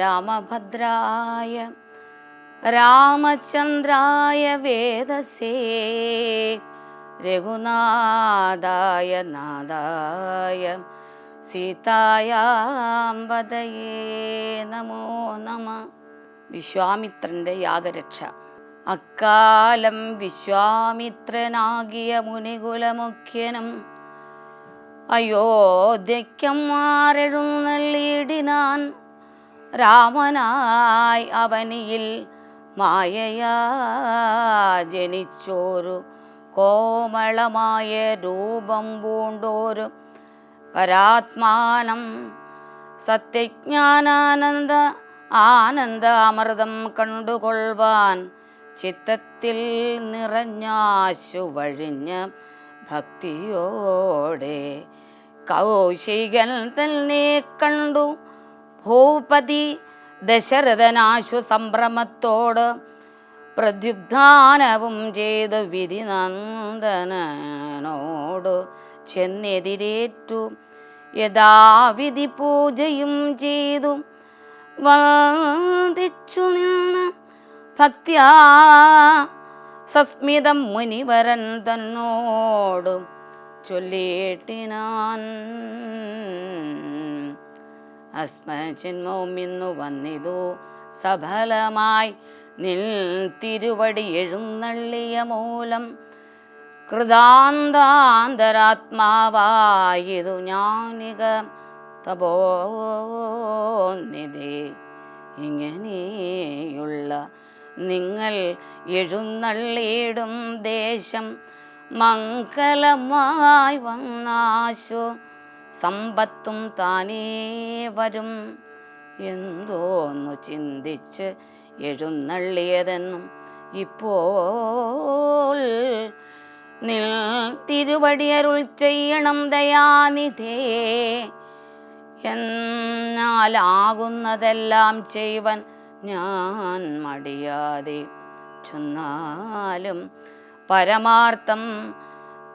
രാമഭദ്രായ രാമചന്ദ്രായ വേദസേ രഘുനാഥായ നാദായ സീതായാമ്പതയേ നമോ നമ. വിശ്വാമിത്രന്റെ യാഗരക്ഷ. അക്കാലം വിശ്വാമിത്രനാകിയ മുനികുലമുഖ്യനും അയോധ്യക്കന്മാരെഴുന്നള്ളിയിടിനാൻ രാമനായി അവനിയിൽ മായയാ ജനിച്ചോരു കോമളമായ രൂപം പൂണ്ടോരു പരാത്മാനം. സത്യജ്ഞാനാനന്ദ ആനന്ദ അമൃതം കണ്ടുകൊള്ളുവാൻ ചിത്തത്തിൽ നിറഞ്ഞാശു വഴിഞ്ഞ ഭക്തിയോടെ കൗശികൻ തന്നെ കണ്ടു ഭൂപതി ദശരഥനാശു സംഭ്രമത്തോട് പ്രദ്യുബ്ധാനവും ചെയ്ത് വിധിനന്ദനോട് ചെന്നെതിരേറ്റു. യഥാവിധി പൂജയും ചെയ്തു. വാദിച്ചു നിന്ന് ഭക്ത്യാ സസ്മിതം മുനിവരൻ തന്നോടും ചൊല്ലിയിട്ടിനാൻ അസ്മചിന്മവും ഇന്നു വന്നിതു സഫലമായി നിൽ തിരുവടി എഴുന്നള്ളിയ മൂലം കൃതാന്താന്തരാത്മാവായിതു ഞാനിക തപോനിധി ഇങ്ങനെയുള്ള നിങ്ങൾ എഴുന്നള്ളിയിടും ദേശം മംഗളമായി വന്നാശു. സമ്പത്തും താനേ വരും. എന്തോന്നു ചിന്തിച്ച് എഴുന്നള്ളിയതെന്നും ഇപ്പോൾ നിൽ തിരുവടിയരുൾ ചെയ്യണം ദയാനിധേ. എന്നാലാകുന്നതെല്ലാം ചെയ്വൻ ഞാൻ മടിയാതെ ചൊന്നാലും പരമാർത്ഥം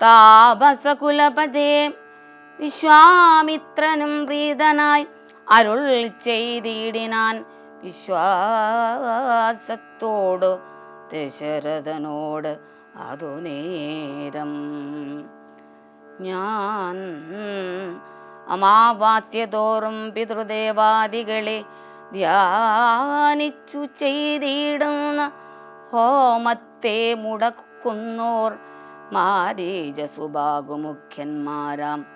താപസകുലപതേ വിശ്വാമിത്രനും പ്രീതനായി അരുൾ ചെയ്തിടിനാൻ വിശ്വാസത്തോട് ദശരഥനോട് അതു നേരം. ഞാൻ അമാവാസ്യതോറും പിതൃദേവാദികളെ ധ്യാനിച്ചു ചെയ്തിടുന്ന ഹോമത്തെ മുടക്കുന്നോർ മാരീജസുഭാഗുമുഖ്യന്മാരാം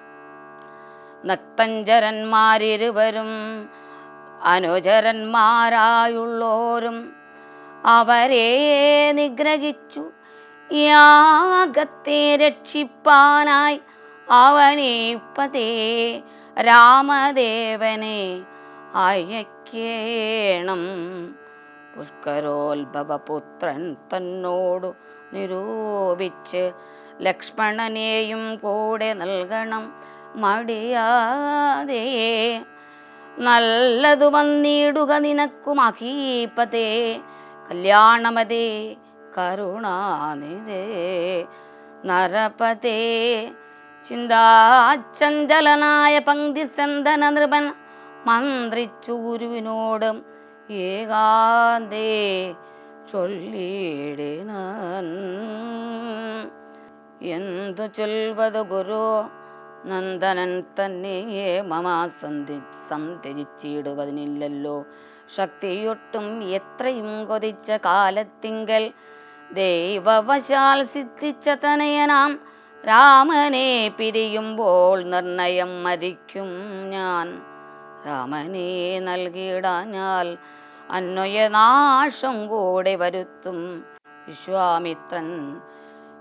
നക്തഞ്ചരന്മാരിരുവരും അനുചരന്മാരായുള്ളോരും അവരെ നിഗ്രഹിച്ചു. യാഗത്തെ രക്ഷിപ്പാനായി അവനീപ്പതേ രാമദേവനെ അയക്കേണം. പുഷ്കരോത്ഭവപുത്രൻ തന്നോടു നിരൂപിച്ച് ലക്ഷ്മണനെയും കൂടെ നൽകണം. മടിയാതെ നല്ലതു വന്നിടുക നിനക്കു മഹീപതേ. കല്യാണമതേ കരുണാനിതേ നരപതേ. ചിന്താചഞ്ചലനായ പങ്ക്തി സന്തന നൃപൻ മന്ത്രിച്ചു ഗുരുവിനോടും ഏകാന്തേ ചൊല്ലിയിടിനാൻ എന്തു ചൊൽവത് ഗുരു? നന്ദനൻ തന്നെ മമാസന്ധി സംത്യജിച്ചിടുവതിനില്ലല്ലോ. ശക്തിയൊട്ടും എത്രയും കൊതിച്ച കാലത്തിങ്കൽ ദൈവവശാൽ സിദ്ധിച്ച തനയനാം. രാമനെ പിരിയുമ്പോൾ നിർണയം മരിക്കും ഞാൻ. രാമനെ നൽകിയിടാഞ്ഞാൽ അന്വയനാശം കൂടെ വരുത്തും. വിശ്വാമിത്രൻ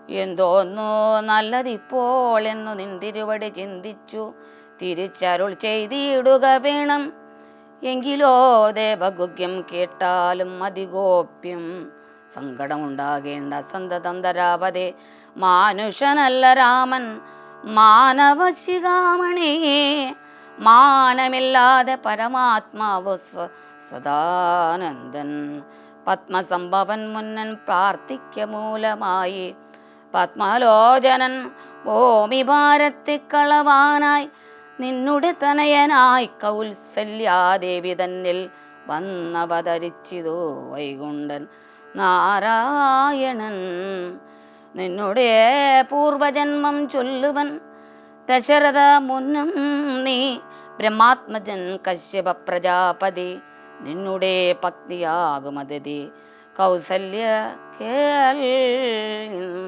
എന്തോന്നു നല്ലതിപ്പോൾ എന്നു നിന്തിരുവടി ചിന്തിച്ചു. തിരിച്ചരുൾ ചെയ്തിടുക വേണം. എങ്കിലോ ദേവഗുഗ്യം കേട്ടാലും അതിഗോപ്യം. സങ്കടമുണ്ടാകേണ്ട സന്തതം ധരാപതേ മാനുഷനല്ല രാമൻ മാനവശികാമണേ മാനമില്ലാതെ പരമാത്മാവ് സദാനന്ദൻ. പത്മസംഭവൻ മുന്നൻ പ്രാർത്ഥിക്ക മൂലമായി. പത്മലോചനൻ ഭൂമി ഭാരത്തി കളവാനായി നിന്നുടെ തനയനായി കൗത്സല്യാദേവി തന്നിൽ വന്നവതരിച്ചിതോ വൈകുണ്ഠൻ നാരായണൻ. നിന്നുടെ പൂർവജന്മം ചൊല്ലുവൻ ദശരഥ മുന്നും നീ ബ്രഹ്മാത്മജൻ കശ്യപ പ്രജാപതി. നിന്നുടെ പത്നിയാകുമതി കൗസല്യ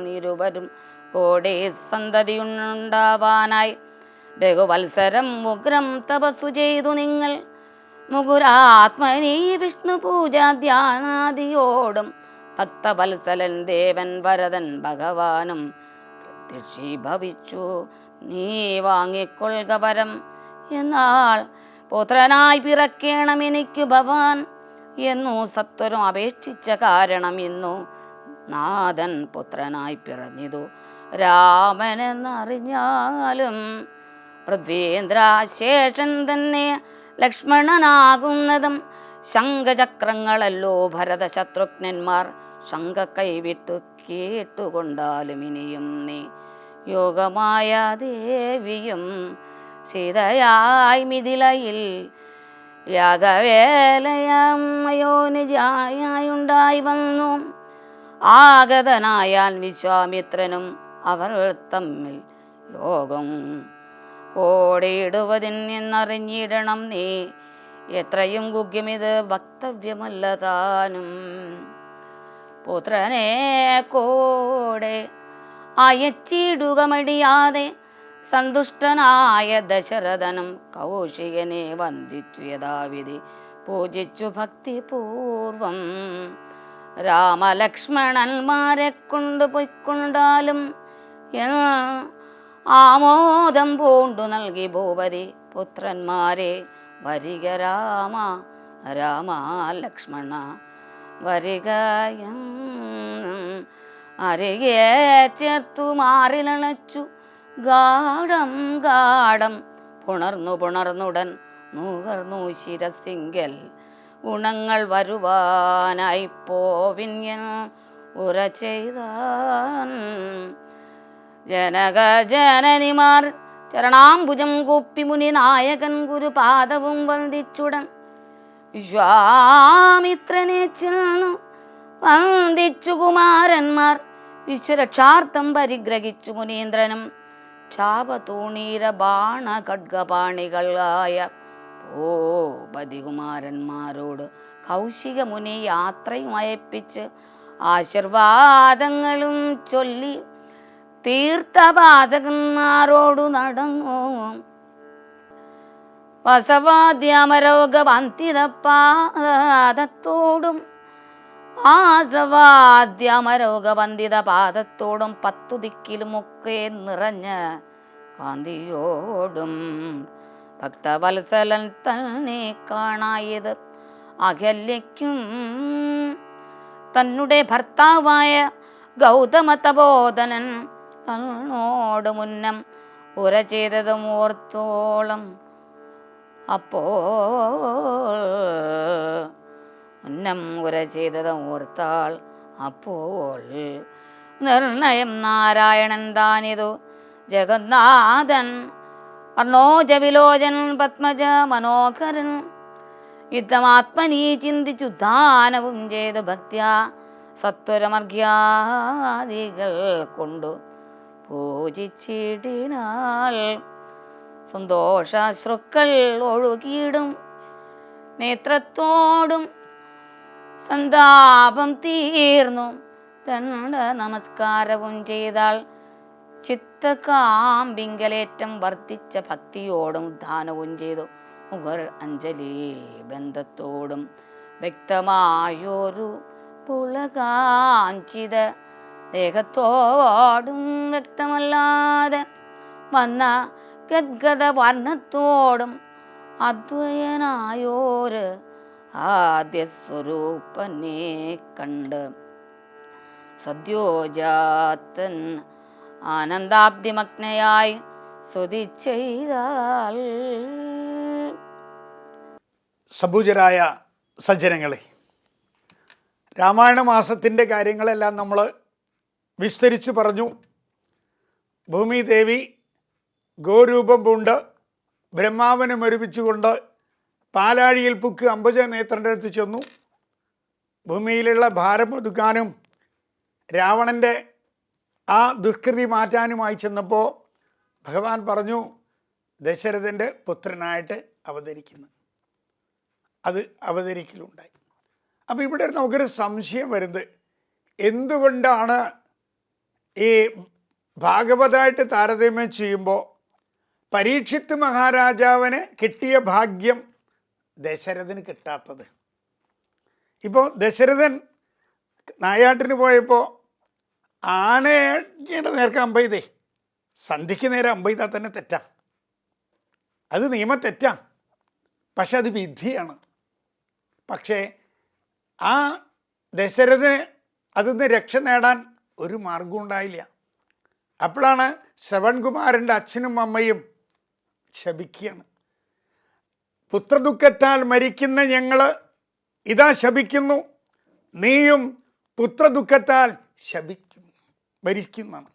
ഇരുവരും കോടെ സന്തതിയുണ്ടാവാനായി. ബഹുവത്സരം ഉഗ്രം തപസ്സു ചെയ്തു നിങ്ങൾ. മുകുരാത്മനീ വിഷ്ണു പൂജ ധ്യാനാദിയോടും ഭക്തവത്സലൻ ദേവൻ ഭരതൻ ഭഗവാനും പ്രത്യക്ഷീഭവിച്ചു നീ വാങ്ങിക്കൊള്ളുക വരം. എന്നാൽ പുത്രനായി പിറക്കേണം എനിക്ക് ഭവാൻ. എന്നു സത്വരം അപേക്ഷിച്ച കാരണം ഇന്നു. നാഥൻ പുത്രനായി പിറഞ്ഞിതു രാമനെന്നറിഞ്ഞാലും പൃഥ്വീന്ദ്രാശേഷൻ തന്നെ ലക്ഷ്മണനാകുന്നതും ശംഖചക്രങ്ങളല്ലോ ഭരത ശത്രുഘ്നന്മാർ ശങ്ക കൈവിട്ടു കേട്ടുകൊണ്ടാലും ഇനിയും നീ യോഗമായ ദേവിയും സീതയായി മിഥിലയിൽ യാഗവേലയമയോനിജായുണ്ടായി വന്നു. ആഗതനായാൽ വിശ്വാമിത്രനും അവർ തമ്മിൽ യോഗം. ഓടിയിടുവതിൻ എന്നറിഞ്ഞിടണം നീ. എത്രയും ഗുഗ്യമിത് വക്തവ്യമല്ല താനും പുത്രനെ കോടെ അയച്ചിടുക മടിയാതെ സന്തുഷ്ടനായ ദശരഥനും കൗശികനെ വന്ദിച്ചു യഥാവിധി. പൂജിച്ചു ഭക്തിപൂർവം. രാമലക്ഷ്മണന്മാരെ കൊണ്ടുപോയിക്കൊണ്ടാലും എന്ന് ആമോദം പൂണ്ടു നൽകി ഭൂപതി പുത്രന്മാരെ. വരിക രാമ രാമ ലക്ഷ്മണ വരിക അരികെ ചേർത്തു മാറിലണച്ചു. ഗാഠം ഗാഠം പുണർന്നു പുണർന്നുടൻ നുകർന്നു ശിരസിങ്കൽ ഗുണങ്ങൾ വരുവാനായി പോവിൻ ഉറ ചെയ്താൻ. ജനക ജനനിമാർ ചരണാംബുജം കൂപ്പി മുനി നായകൻ ഗുരുപാദവും വന്ദിച്ചുടൻ. വിശ്വാമിത്രനെ ചെന്നു വന്ദിച്ചു കുമാരന്മാർ. വിശ്വരക്ഷാർത്ഥം പരിഗ്രഹിച്ചു മുനീന്ദ്രനും. ചാപതൂണീര ബാണ ഖഡ്ഗപാണികളായ ഭൂപതികുമാരന്മാരോട് കൗശിക മുനി യാത്രയും അയപ്പിച്ച് ആശീർവാദങ്ങളും ചൊല്ലി തീർത്ഥപാതകന്മാരോടു നടന്നു. വസവാദ്യമരോഗവന്തിതപാദത്തോടും ആസവാദ്യമരോഗവന്തിത പാദത്തോടും പത്തു ദിക്കിലുമൊക്കെ നിറഞ്ഞ കാന്തിയോടും ഭക്തവത്സലൻ തന്നെ കാണായത്. അഖല്യയ്ക്കും തന്നുടെ ഭർത്താവായ ഗൗതമ തപോധനൻ തന്നോട് മുന്നം ഉര ചെയ്തതും ഓർത്തോളം. അപ്പോൾ മുന്നം ഉര ചെയ്തതും ഓർത്താൾ. അപ്പോൾ നിർണയം നാരായണൻ താനിതു ജഗന്നാഥൻ അർണോജ വിലോചൻ പത്മജ മനോഹരൻ. യുദ്ധമാത്മനീ ചിന്തിച്ചു ദാനവും ചെയ്തു ഭക്തിയ സത്വരമർഘ്യാദികൾ കൊണ്ടു പൂജിച്ചിടിനാൾ. സന്തോഷാശ്രുക്കൾ ഒഴുകിയിടും നേത്രത്തോടും സന്താപം തീർന്നു. ദണ്ഡ നമസ്കാരവും ചെയ്താൽ ചിത്തകാമ്പിങ്കലേറ്റം വർദ്ധിച്ച ഭക്തിയോടും ദാനവും ചെയ്തു. മുഗർ അഞ്ജലി ബന്ധത്തോടും വ്യക്തമായൊരു പുളകാഞ്ചിത ദേഹത്തോടും വ്യക്തമല്ലാതെ വന്ന ഗദ്ഗത വർണത്തോടും അദ്വയനായോര് ആദ്യ സ്വരൂപനെ കണ്ട് സദ്യോജാത്തൻ ആനന്ദാബ്ദിമഗ്നയായി സ്തുതി ചെയ്താൽ. സബൂജരായ സജ്ജനങ്ങളെ രാമായണ മാസത്തിന്റെ കാര്യങ്ങളെല്ലാം നമ്മൾ വിസ്തരിച്ച് പറഞ്ഞു. ഭൂമിദേവി ഗോരൂപം പൂണ്ട് ബ്രഹ്മാവനെ മരുപ്പിച്ചുകൊണ്ട് പാലാഴിയിൽ പുക്ക് അമ്പജ നേത്രന്റെ അടുത്ത് ചെന്നു. ഭൂമിയിലുള്ള ഭാരം ഒതുക്കാനും രാവണന്റെ ആ ദുഷ്കൃതി മാറ്റാനുമായി ചെന്നപ്പോൾ ഭഗവാൻ പറഞ്ഞു ദശരഥന്റെ പുത്രനായിട്ട് അവതരിക്കുന്നു. അത് അവതരിക്കലുണ്ടായി. അപ്പോൾ ഇവിടെ നമുക്കൊരു സംശയം വരുന്നത്. എന്തുകൊണ്ടാണ് ഈ ഭാഗവതമായിട്ട് താരതമ്യം ചെയ്യുമ്പോൾ പരീക്ഷിത്ത് മഹാരാജാവിന് കിട്ടിയ ഭാഗ്യം ദശരഥന് കിട്ടാത്തത്? ഇപ്പോൾ ദശരഥൻ നായാട്ടിന് പോയപ്പോൾ ആനയുടെ നേർക്ക് അമ്പെയ്തേ സന്ധിക്ക് നേരെ അമ്പെയ്താൽ തന്നെ തെറ്റാ. അത് നിയമ തെറ്റാ. പക്ഷെ അത് വിധിയാണ്. പക്ഷേ ആ ദശരഥന് അതിൽ നിന്ന് രക്ഷ നേടാൻ ഒരു മാർഗം ഉണ്ടായില്ല. അപ്പോഴാണ് ശ്രവൺകുമാരന്റെ അച്ഛനും അമ്മയും ശപിക്കുകയാണ്. പുത്രദുഃഖത്താൽ മരിക്കുന്ന ഞങ്ങൾ ഇതാ ശപിക്കുന്നു. നീയും പുത്രദുഃഖത്താൽ ശപിക്കും മരിക്കുന്നതാണ്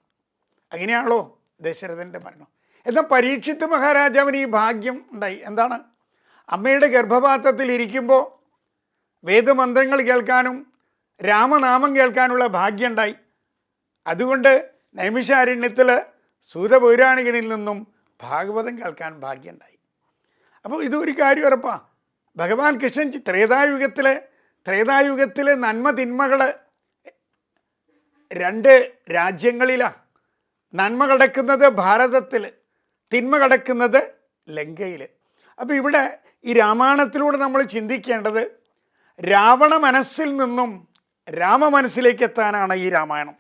അങ്ങനെയാണല്ലോ ദശരഥന്റെ മരണം. എന്നാൽ പരീക്ഷിത്ത് മഹാരാജാവിന് ഈ ഭാഗ്യം ഉണ്ടായി. എന്താണ്? അമ്മയുടെ ഗർഭപാത്രത്തിൽ ഇരിക്കുമ്പോൾ വേദമന്ത്രങ്ങൾ കേൾക്കാനും രാമനാമം കേൾക്കാനുള്ള ഭാഗ്യം ഉണ്ടായി. അതുകൊണ്ട് നൈമിഷാരണ്യത്തിൽ സൂര്യപൗരാണികനിൽ നിന്നും ഭാഗവതം കേൾക്കാൻ ഭാഗ്യമുണ്ടായി അപ്പോൾ ഇതൊരു കാര്യം ഉറപ്പാണ് ഭഗവാൻ കൃഷ്ണൻ ത്രേതായുഗത്തിലെ ത്രേതായുഗത്തിലെ നന്മ തിന്മകൾ രണ്ട് രാജ്യങ്ങളിലാണ് നന്മ കിടക്കുന്നത് ഭാരതത്തിൽ തിന്മ കിടക്കുന്നത് ലങ്കയിൽ അപ്പോൾ ഇവിടെ ഈ രാമായണത്തിലൂടെ നമ്മൾ ചിന്തിക്കേണ്ടത് രാവണ മനസ്സിൽ നിന്നും രാമ മനസ്സിലേക്ക് എത്താനാണ് ഈ രാമായണം.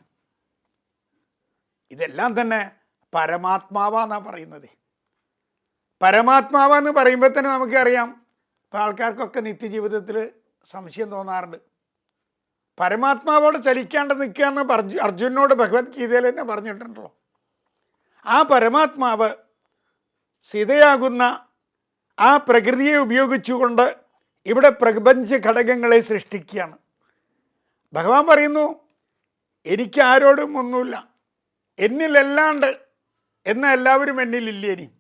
ഇതെല്ലാം തന്നെ പരമാത്മാവാന്നാ പറയുന്നത്. പരമാത്മാവെന്ന് പറയുമ്പോൾ തന്നെ നമുക്കറിയാം ഇപ്പം ആൾക്കാർക്കൊക്കെ നിത്യജീവിതത്തിൽ സംശയം തോന്നാറുണ്ട്. പരമാത്മാവോട് ചലിക്കാണ്ട് നിൽക്കുക പറഞ്ഞു അർജു അർജുനോട് ഭഗവത്ഗീതയിൽ തന്നെ പറഞ്ഞിട്ടുണ്ടല്ലോ. ആ പരമാത്മാവ് സീതയാകുന്ന ആ പ്രകൃതിയെ ഉപയോഗിച്ചുകൊണ്ട് ഇവിടെ പ്രപഞ്ച ഘടകങ്ങളെ സൃഷ്ടിക്കുകയാണ്. ഭഗവാൻ പറയുന്നു എനിക്ക് ആരോടും ഒന്നുമില്ല. എന്നിലല്ലാണ്ട് എന്ന എല്ലാവരും എന്നിലില്ല ഇനി?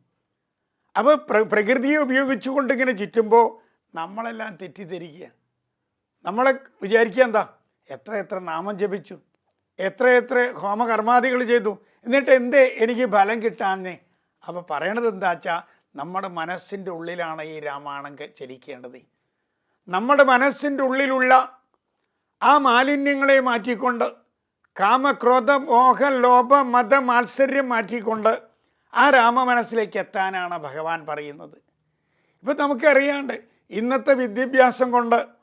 അപ്പോൾ പ്ര പ്രകൃതിയെ ഉപയോഗിച്ചുകൊണ്ട് ഇങ്ങനെ ചുറ്റുമ്പോൾ നമ്മളെല്ലാം തെറ്റിദ്ധരിക്കുക നമ്മളെ വിചാരിക്കുക എന്താ? എത്ര എത്ര നാമം ജപിച്ചു എത്ര എത്ര ഹോമകർമാദികൾ ചെയ്തു എന്നിട്ട് എന്തേ എനിക്ക് ഫലം കിട്ടാന്നേ അപ്പോൾ പറയണത് എന്താ വെച്ചാൽ നമ്മുടെ മനസ്സിന്റെ ഉള്ളിലാണ് ഈ രാമായണം ചലിക്കേണ്ടത്. നമ്മുടെ മനസ്സിന്റെ ഉള്ളിലുള്ള ആ മാലിന്യങ്ങളെ മാറ്റിക്കൊണ്ട് കാമക്രോധ മോഹ ലോഭ മത മാത്സര്യം മാറ്റിക്കൊണ്ട് ആ രാമ മനസ്സിലേക്ക് എത്താനാണ് ഭഗവാൻ പറയുന്നത്. ഇപ്പം നമുക്കറിയാണ്ട് ഇന്നത്തെ വിദ്യാഭ്യാസം കൊണ്ട്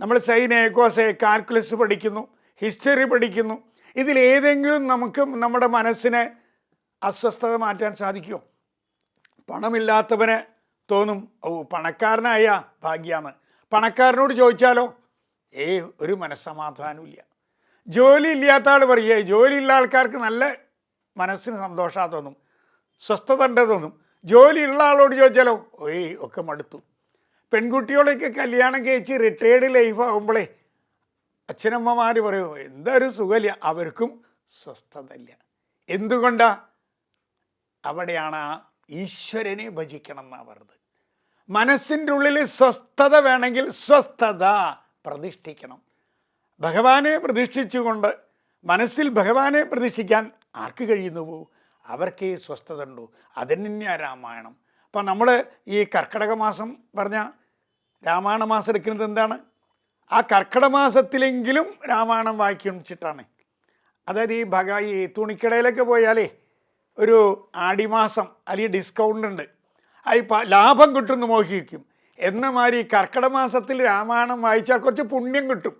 നമ്മൾ സൈൻ ഏക്കോസെ കാൽക്കുലസ് പഠിക്കുന്നു ഹിസ്റ്ററി പഠിക്കുന്നു. ഇതിലേതെങ്കിലും നമുക്ക് നമ്മുടെ മനസ്സിനെ അസ്വസ്ഥത മാറ്റാൻ സാധിക്കുമോ? പണമില്ലാത്തവന് തോന്നും ഓ പണക്കാരനായ ഭാഗ്യമാണ് പണക്കാരനോട് ചോദിച്ചാലോ? ഏ ഒരു മനസ്സമാധാനമില്ല ജോലി ഇല്ലാത്ത ആൾ പറയുക ജോലി ഉള്ള ആൾക്കാർക്ക് നല്ല മനസ്സിന് സന്തോഷമാണ് തോന്നും സ്വസ്ഥത ഉണ്ട് തോന്നും. ജോലി ഉള്ള ആളോട് ചോദിച്ചാലോ? ഓയ് ഒക്കെ മടുത്തു. പെൺകുട്ടികളൊക്കെ കല്യാണം കഴിച്ച് റിട്ടയേർഡ് ലൈഫ് ആകുമ്പോഴേ അച്ഛനമ്മമാർ പറയും എന്തൊരു സുഖമില്ല അവർക്കും സ്വസ്ഥതയില്ല. എന്തുകൊണ്ടാ? അവിടെയാണ് ആ ഈശ്വരനെ ഭജിക്കണം എന്നാണ് പറഞ്ഞത് മനസ്സിന്റെ ഉള്ളിൽ സ്വസ്ഥത വേണമെങ്കിൽ സ്വസ്ഥത പ്രതിഷ്ഠിക്കണം. ഭഗവാനെ പ്രതിഷ്ഠിച്ചുകൊണ്ട് മനസ്സിൽ ഭഗവാനെ പ്രതിഷ്ഠിക്കാൻ ആർക്ക് കഴിയുന്നുവോ? അവർക്കേ സ്വസ്ഥത ഉണ്ടോ അതിന് രാമായണം. അപ്പം നമ്മൾ ഈ കർക്കിടക മാസം പറഞ്ഞ രാമായണ മാസം എടുക്കുന്നത് എന്താണ്? ആ കർക്കിടക മാസത്തിലെങ്കിലും രാമായണം വായിച്ചിട്ടാണ് അതായത് ഈ ഭഗ ഈ തുണിക്കടയിലൊക്കെ പോയാലേ ഒരു ആടിമാസം അല്ലെങ്കിൽ ഡിസ്കൗണ്ട് ഉണ്ട്. അത് ഇപ്പം ലാഭം കിട്ടുമെന്ന് മോഹിക്കും. എന്ന മാതിരി കർക്കിടക മാസത്തിൽ രാമായണം വായിച്ചാൽ കുറച്ച് പുണ്യം കിട്ടും.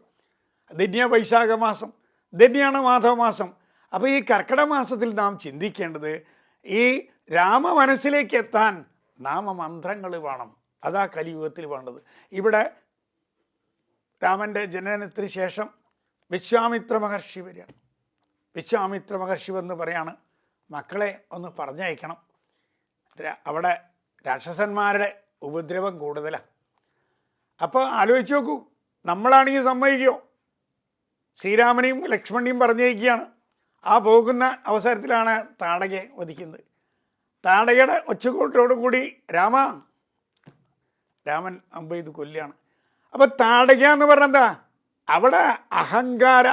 ധന്യ വൈശാഖ മാസം ധന്യാണ് മാധവമാസം അപ്പോൾ ഈ കർക്കിടക മാസത്തിൽ നാം ചിന്തിക്കേണ്ടത് ഈ രാമ മനസ്സിലേക്ക് എത്താൻ നാമമന്ത്രങ്ങൾ വേണം. അതാ കലിയുഗത്തിൽ വേണ്ടത്. ഇവിടെ രാമന്റെ ജനനത്തിന് ശേഷം വിശ്വാമിത്ര മഹർഷി വരികയാണ്. വിശ്വാമിത്ര മഹർഷി വന്ന് പറയാണ് മക്കളെ ഒന്ന് പറഞ്ഞയക്കണം. അവിടെ രാക്ഷസന്മാരുടെ ഉപദ്രവം കൂടുതലാണ് അപ്പോൾ ആലോചിച്ച് നോക്കൂ നമ്മളാണെങ്കിൽ സമ്മതിക്കുമോ ശ്രീരാമനെയും ലക്ഷ്മണനെയും പറഞ്ഞയക്കുകയാണ്. ആ പോകുന്ന അവസരത്തിലാണ് താടകെ വധിക്കുന്നത്. താടകയുടെ ഒച്ചക്കൂട്ടോടുകൂടി രാമ രാമൻ അമ്പ ഇത് കൊല്ലാണ് അപ്പൊ താടക എന്ന് പറഞ്ഞ എന്താ? അവിടെ അഹങ്കാര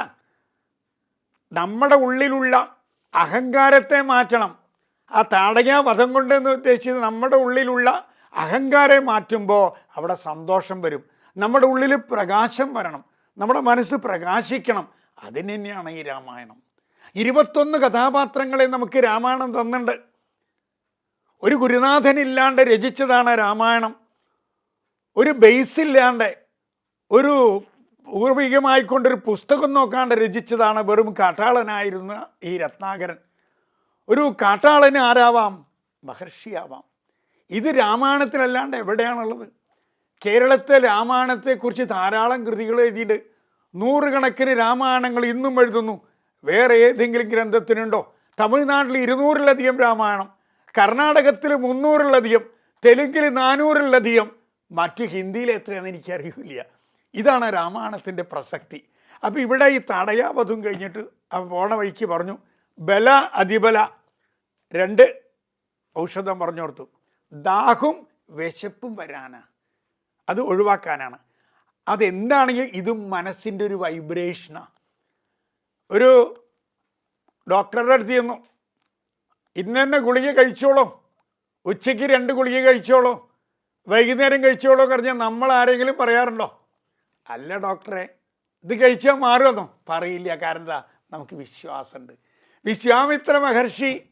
നമ്മുടെ ഉള്ളിലുള്ള അഹങ്കാരത്തെ മാറ്റണം. ആ താടക വധം കൊണ്ടെന്ന് ഉദ്ദേശിച്ചത് നമ്മുടെ ഉള്ളിലുള്ള അഹങ്കാരം മാറ്റുമ്പോൾ അവിടെ സന്തോഷം വരും. നമ്മുടെ ഉള്ളിൽ പ്രകാശം വരണം. നമ്മുടെ മനസ്സ് പ്രകാശിക്കണം. അതിന് തന്നെയാണ് ഈ രാമായണം. ഇരുപത്തൊന്ന് കഥാപാത്രങ്ങളെ നമുക്ക് രാമായണം തന്നിട്ടുണ്ട്. ഒരു ഗുരുനാഥനില്ലാണ്ട് രചിച്ചതാണ് രാമായണം. ഒരു ബേസ് ഇല്ലാണ്ട് ഒരു പൂർവികമായിക്കൊണ്ടൊരു പുസ്തകം നോക്കാണ്ട് രചിച്ചതാണ് വെറും കാട്ടാളനായിരുന്ന ഈ രത്നാകരൻ. ഒരു കാട്ടാളന് ആരാവാം മഹർഷിയാവാം. ഇത് രാമായണത്തിലല്ലാണ്ട് എവിടെയാണുള്ളത്? കേരളത്തെ രാമായണത്തെക്കുറിച്ച് ധാരാളം കൃതികൾ എഴുതിയിട്ട് നൂറുകണക്കിന് രാമായണങ്ങൾ ഇന്നും എഴുതുന്നു. വേറെ ഏതെങ്കിലും ഗ്രന്ഥത്തിനുണ്ടോ? തമിഴ്നാട്ടിൽ ഇരുന്നൂറിലധികം രാമായണം. കർണാടകത്തിൽ മുന്നൂറിലധികം തെലുങ്കിൽ നാനൂറിലധികം മറ്റു ഹിന്ദിയിൽ എത്രയാണെന്ന് എനിക്കറിയില്ല. ഇതാണ് രാമായണത്തിന്റെ പ്രസക്തി. അപ്പോൾ ഇവിടെ ഈ തടയാവധം കഴിഞ്ഞിട്ട് പോണ വഴിക്ക് പറഞ്ഞു ബല അതിബല. രണ്ട് ഔഷധം പറഞ്ഞു കൊടുത്തു. ദാഹും വിശപ്പും വരാനാണ് അത് ഒഴിവാക്കാനാണ്. അതെന്താണെങ്കിൽ ഇതും മനസ്സിന്റെ ഒരു വൈബ്രേഷനാണ് ഒരു ഡോക്ടറുടെ അടുത്ത് ചെന്നു. ഇന്നെ ഗുളിക കഴിച്ചോളൂ. ഉച്ചയ്ക്ക് രണ്ട് ഗുളിക കഴിച്ചോളൂ. വൈകുന്നേരം കഴിച്ചോളൂ പറഞ്ഞാൽ നമ്മൾ ആരെങ്കിലും പറയാറുണ്ടോ? അല്ല ഡോക്ടറെ ഇത് കഴിച്ചാൽ മാറുമെന്നോ? പറയില്ല. കാരണം എന്താ? നമുക്ക് വിശ്വാസമുണ്ട്. വിശ്വാമിത്ര മഹർഷി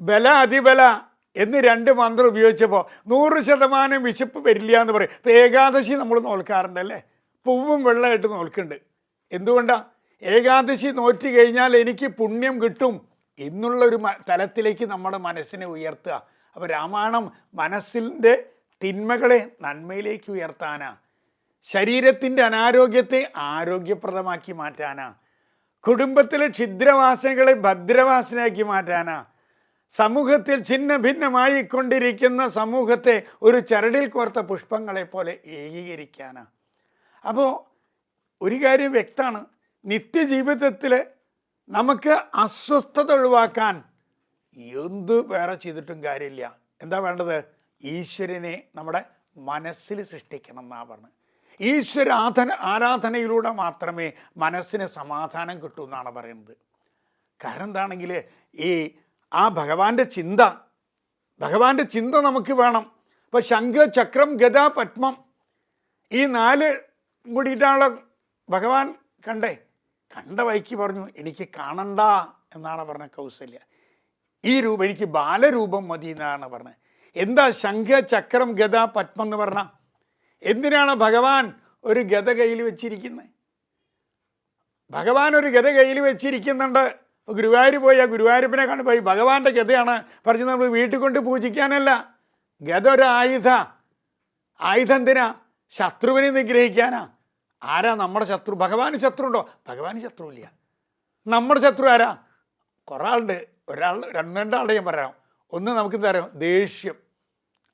ബല അതിബല എന്ന് രണ്ട് മന്ത്രം ഉപയോഗിച്ചപ്പോൾ നൂറ് ശതമാനം വിശപ്പ് വരില്ല എന്ന് പറയും. ഇപ്പം ഏകാദശി നമ്മൾ നോൽക്കാറുണ്ട് അല്ലേ? പൂവും വെള്ളമായിട്ട് നോൽക്കുന്നുണ്ട്. എന്തുകൊണ്ടാണ് ഏകാദശി നോറ്റ് കഴിഞ്ഞാൽ എനിക്ക് പുണ്യം കിട്ടും. എന്നുള്ളൊരു തലത്തിലേക്ക് നമ്മുടെ മനസ്സിനെ ഉയർത്തുക. അപ്പോൾ രാമായണം മനസ്സിന്റെ തിന്മകളെ നന്മയിലേക്ക് ഉയർത്താനാ. ശരീരത്തിന്റെ അനാരോഗ്യത്തെ ആരോഗ്യപ്രദമാക്കി മാറ്റാനാ. കുടുംബത്തിലെ ഛിദ്രവാസനകളെ ഭദ്രവാസനയാക്കി മാറ്റാനാ. സമൂഹത്തിൽ ഛിന്ന ഭിന്നമായിക്കൊണ്ടിരിക്കുന്ന സമൂഹത്തെ ഒരു ചരടിൽ കോർത്ത പുഷ്പങ്ങളെ പോലെ ഏകീകരിക്കാനാ. അപ്പോൾ ഒരു കാര്യം വ്യക്തമാണ് നിത്യജീവിതത്തിൽ നമുക്ക് അസ്വസ്ഥത ഒഴിവാക്കാൻ എന്ത് വേറെ ചെയ്തിട്ടും കാര്യമില്ല. എന്താ വേണ്ടത്? ഈശ്വരനെ നമ്മുടെ മനസ്സിൽ സൃഷ്ടിക്കണം എന്നാ പറഞ്ഞത് ഈശ്വര ആധന ആരാധനയിലൂടെ മാത്രമേ മനസ്സിന് സമാധാനം കിട്ടൂ എന്നാണ് പറയുന്നത്. കാരണം എന്താണെങ്കിൽ ഈ ആ ഭഗവാന്റെ ചിന്ത ഭഗവാന്റെ ചിന്ത നമുക്ക് വേണം. ഇപ്പം ശംഖ് ചക്രം ഗത പത്മം ഈ നാല് കൂടിയിട്ടാണല്ലോ ഭഗവാൻ കണ്ടേ? കണ്ട വൈക്ക് പറഞ്ഞു എനിക്ക് കാണണ്ട എന്നാണ് പറഞ്ഞ കൗസല്യ. ഈ രൂപം എനിക്ക് ബാലരൂപം മതി എന്നാണ് പറഞ്ഞത്. എന്താ ശംഖ ചക്രം ഗത പത്മം എന്ന് പറഞ്ഞ? എന്തിനാണ് ഭഗവാൻ ഒരു ഗത കയ്യിൽ വെച്ചിരിക്കുന്നത് ഭഗവാൻ ഒരു ഗത കയ്യിൽ വെച്ചിരിക്കുന്നുണ്ട്. ഗുരുവായൂർ പോയി ആ ഗുരുവായൂരപ്പനെ കണ്ടു പോയി. ഭഗവാന്റെ ഗതയാണ് പറഞ്ഞു നമ്മൾ വീട്ടിൽ കൊണ്ട് പൂജിക്കാനല്ല. ഗത ഒരു ആയുധ. ആയുധം എന്തിനാ? ശത്രുവിനെ നിഗ്രഹിക്കാനാ. ആരാ നമ്മുടെ ശത്രു? ഭഗവാന് ശത്രു ഉണ്ടോ ഭഗവാന് ശത്രുവില്ല. നമ്മുടെ ശത്രു ആരാ? കുറേ ആളുണ്ട് ഒരാൾ രണ്ട് രണ്ടാളുടെ ഞാൻ പറയാം. ഒന്ന് നമുക്ക് എന്താ പറയുക ദേഷ്യം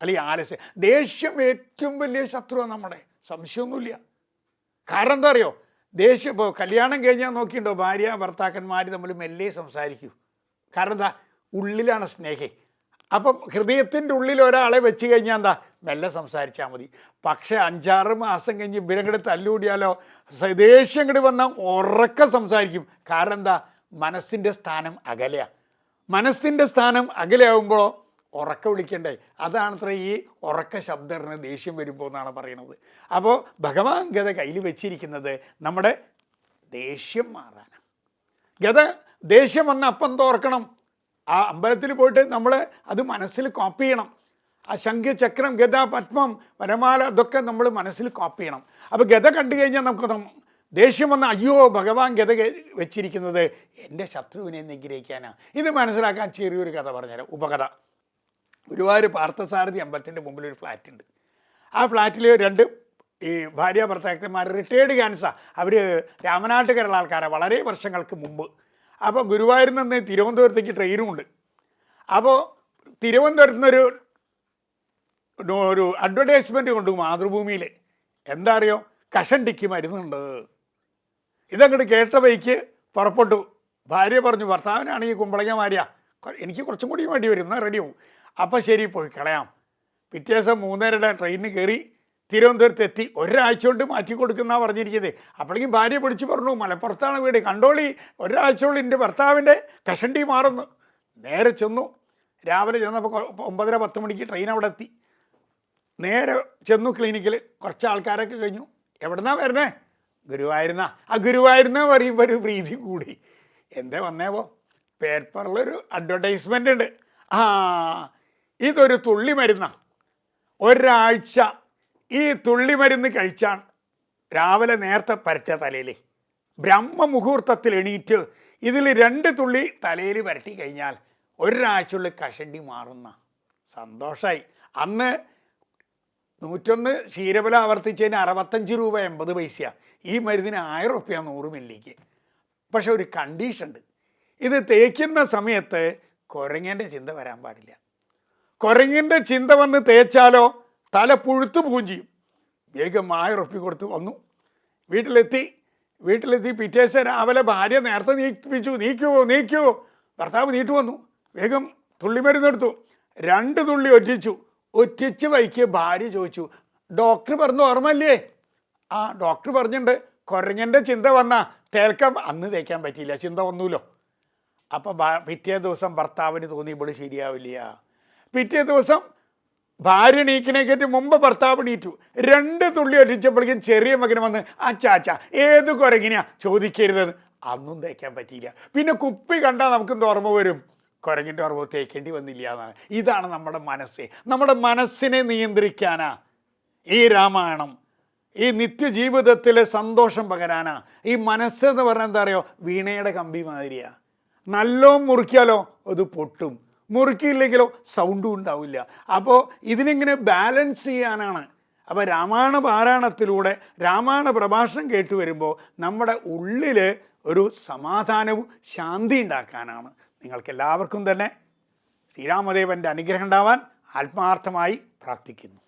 അല്ലെങ്കിൽ ആലസ്യം. ദേഷ്യം ഏറ്റവും വലിയ ശത്രുവാണ് നമ്മുടെ. സംശയമൊന്നുമില്ല. കാരണം എന്താ അറിയോ? ദേഷ്യം ഇപ്പോൾ കല്യാണം കഴിഞ്ഞാൽ നോക്കിയിട്ടുണ്ടോ? ഭാര്യ ഭർത്താക്കന്മാർ തമ്മിൽ മെല്ലെ സംസാരിക്കൂ. കാരണം എന്താ? ഉള്ളിലാണ് സ്നേഹം. അപ്പം ഹൃദയത്തിന്റെ ഉള്ളിൽ ഒരാളെ വെച്ച് കഴിഞ്ഞാൽ എന്താ? മെല്ലെ സംസാരിച്ചാൽ മതി. പക്ഷേ അഞ്ചാറ് മാസം കഴിഞ്ഞ് ഇവരങ്ങോട്ട് തല്ലുകൂടിയാലോ? സ്വദേശം ഇങ്ങോട്ട് വന്നാൽ ഉറക്കം സംസാരിക്കും. കാരണം എന്താ? മനസ്സിന്റെ സ്ഥാനം അകലെയാണ് മനസ്സിന്റെ സ്ഥാനം അകലെയാകുമ്പോൾ ഉറക്ക വിളിക്കണ്ടേ? അതാണത്ര ഈ ഉറക്ക ശബ്ദറിന് ദേഷ്യം വരുമ്പോൾ എന്നാണ് പറയുന്നത് അപ്പോൾ ഭഗവാൻ ഗത കയ്യിൽ വെച്ചിരിക്കുന്നത് നമ്മുടെ ദേഷ്യം മാറാനാണ് ഗത ദേഷ്യം വന്ന അപ്പം തോർക്കണം ആ അമ്പലത്തിൽ പോയിട്ട് നമ്മൾ അത് മനസ്സിൽ കോപ്പി ചെയ്യണം. ആ ശംഖ്യ ചക്രം ഗത പത്മം വരമാല ഇതൊക്കെ നമ്മൾ മനസ്സിൽ കോപ്പി ചെയ്യണം. അപ്പോൾ ഗത കണ്ടു കഴിഞ്ഞാൽ നമുക്ക് ദേഷ്യം വന്ന അയ്യോ ഭഗവാൻ ഗത വെച്ചിരിക്കുന്നത് എന്റെ ശത്രുവിനെ നിഗ്രഹിക്കാനാണ് ഇത് മനസ്സിലാക്കാൻ ചെറിയൊരു കഥ പറഞ്ഞുതരാം. ഉപകഥ. ഗുരുവായൂർ പാർത്ഥസാരഥി അമ്പലത്തിന്റെ മുമ്പിൽ ഒരു ഫ്ലാറ്റ് ഉണ്ട്. ആ ഫ്ലാറ്റിൽ രണ്ട് ഈ ഭാര്യ ഭർത്താക്കന്മാർ റിട്ടയേർഡ് ക്യാൻസാണ് അവർ രാമനാട്ടുകരുള്ള ആൾക്കാരാണ് വളരെ വർഷങ്ങൾക്ക് മുമ്പ് അപ്പോൾ ഗുരുവായൂരിൽ നിന്ന് തിരുവനന്തപുരത്തേക്ക് ട്രെയിനും ഉണ്ട് അപ്പോൾ തിരുവനന്തപുരത്ത് നിന്നൊരു ഒരു അഡ്വർടൈസ്മെന്റ് കൊണ്ട് മാതൃഭൂമിയിൽ എന്താ അറിയോ കഷണ്ടിക്ക് മരുന്നുണ്ട്. ഇതങ്ങോട്ട് കേട്ട വൈക്ക് പുറപ്പെട്ടു. ഭാര്യ പറഞ്ഞു ഭർത്താവിനാണെങ്കിൽ കുമ്പളങ്ങ മാര്യ. എനിക്ക് കുറച്ചും കൂടി വേണ്ടി വരും. എന്നാൽ റെഡിയാവും അപ്പം ശരി പോയി കളയാം. പിറ്റേ ദിവസം മൂന്നരയുടെ ട്രെയിനിന് കയറി തിരുവനന്തപുരത്ത് എത്തി ഒരാഴ്ച കൊണ്ട് മാറ്റി കൊടുക്കുന്ന പറഞ്ഞിരിക്കുന്നത്. അപ്പോഴേക്കും ഭാര്യ പിടിച്ച് പറഞ്ഞു മലപ്പുറത്താണ് വീട്. കണ്ടോളി ഒരാഴ്ച കൊണ്ട് എന്റെ ഭർത്താവിന്റെ കഷണ്ടി മാറുന്നു. നേരെ ചെന്നു. രാവിലെ ചെന്നപ്പോൾ ഒമ്പതര പത്ത് മണിക്ക് ട്രെയിൻ അവിടെ എത്തി. നേരെ ചെന്നു ക്ലിനിക്കിൽ കുറച്ച് ആൾക്കാരൊക്കെ കഴിഞ്ഞു. എവിടുന്നാ വരണേ? ഗുരുവായൂരുന്ന. ആ ഗുരുവായൂരുന്ന പറയുമ്പോൾ ഒരു പ്രീതി കൂടി. എന്തേ വന്നേവോ പേപ്പറിലൊരു അഡ്വർടൈസ്മെന്റ് ഉണ്ട് ആ ഇതൊരു തുള്ളി മരുന്നാ. ഒരാഴ്ച ഈ തുള്ളി മരുന്ന് കഴിച്ചാൽ രാവിലെ നേരത്തെ പരറ്റ തലയിൽ ബ്രഹ്മമുഹൂർത്തത്തിൽ എണീറ്റ് ഇതിൽ രണ്ട് തുള്ളി തലയിൽ പരട്ടി കഴിഞ്ഞാൽ ഒരാഴ്ചയുള്ള കഷണ്ടി മാറുന്ന സന്തോഷമായി അന്ന് നൂറ്റൊന്ന് ക്ഷീരബല ആവർത്തിച്ചതിന് അറുപത്തഞ്ച് രൂപ എൺപത് പൈസ ഈ മരുന്നിന് ആയിരം റുപ്യ നൂറ് മില്ലിക്ക്. പക്ഷെ ഒരു കണ്ടീഷൻ ഉണ്ട് ഇത് തേക്കുന്ന സമയത്ത് കുരങ്ങേന്റെ ചിന്ത വരാൻ പാടില്ല. കുരങ്ങിന്റെ ചിന്ത വന്ന് തേച്ചാലോ തല പുഴുത്തു പോവുകയും ചെയ്യും. വേഗം ആയിരം റുപ്യ കൊടുത്ത് വന്നു. വീട്ടിലെത്തി. വീട്ടിലെത്തി. പിറ്റേ ദിവസം രാവിലെ ഭാര്യ നേരത്തെ നീക്കിപ്പിച്ചു. നീക്കുവോ നീക്കുവോ ഭർത്താവ് നീട്ടു വന്നു. വേഗം തുള്ളിമരുന്നെടുത്തു രണ്ട് തുള്ളി ഒറ്റിച്ചു. ഒറ്റിച്ച് വൈക്കിയ ഭാര്യ ചോദിച്ചു ഡോക്ടർ പറഞ്ഞു ഓർമ്മല്ലേ ആ ഡോക്ടർ പറഞ്ഞിട്ടുണ്ട് കുരങ്ങന്റെ ചിന്ത വന്ന. തേൽക്കാൻ അന്ന് തേക്കാൻ പറ്റിയില്ല. ചിന്ത വന്നൂലോ. അപ്പോൾ പിറ്റേ ദിവസം ഭർത്താവിന് തോന്നി ഇവിടെ ശരിയാവില്ല. പിറ്റേ ദിവസം ഭാര്യ നീക്കണേക്കേറ്റ് മുമ്പ് ഭർത്താവ് നീറ്റു. രണ്ട് തുള്ളി ഒലിച്ചപ്പോഴേക്കും ചെറിയ മകന് വന്ന് ചാച്ച ഏത് കുരങ്ങിനാ ചോദിക്കരുതെന്ന്? അന്നും തേക്കാൻ പറ്റിയില്ല. പിന്നെ കുപ്പി കണ്ടാൽ നമുക്ക് ഓർമ്മ വരും? കുരങ്ങിന്റെ ഓർമ്മ തേക്കേണ്ടി വന്നില്ല എന്നാണ്. ഇതാണ് നമ്മുടെ മനസ്സ്. നമ്മുടെ മനസ്സിനെ നിയന്ത്രിക്കാനാ ഈ രാമായണം. ഈ നിത്യജീവിതത്തിലെ സന്തോഷം പകരാനാ. ഈ മനസ്സെന്ന് പറഞ്ഞാൽ എന്താ പറയുക വീണയുടെ കമ്പി മാതിരിയാ. നല്ലോ മുറുക്കിയാലോ? അത് പൊട്ടും. മുറുക്കിയില്ലെങ്കിലോ സൗണ്ടും ഉണ്ടാവില്ല. അപ്പോൾ ഇതിനിങ്ങനെ ബാലൻസ് ചെയ്യാനാണ്. അപ്പോൾ രാമായണ പാരായണത്തിലൂടെ രാമായണ പ്രഭാഷണം കേട്ടു വരുമ്പോൾ നമ്മുടെ ഉള്ളിൽ ഒരു സമാധാനവും ശാന്തി ഉണ്ടാക്കാനാണ്. നിങ്ങൾക്ക് എല്ലാവർക്കും തന്നെ ശ്രീരാമദേവന്റെ അനുഗ്രഹം ഉണ്ടാവാൻ ആത്മാർത്ഥമായി പ്രാർത്ഥിക്കുന്നു.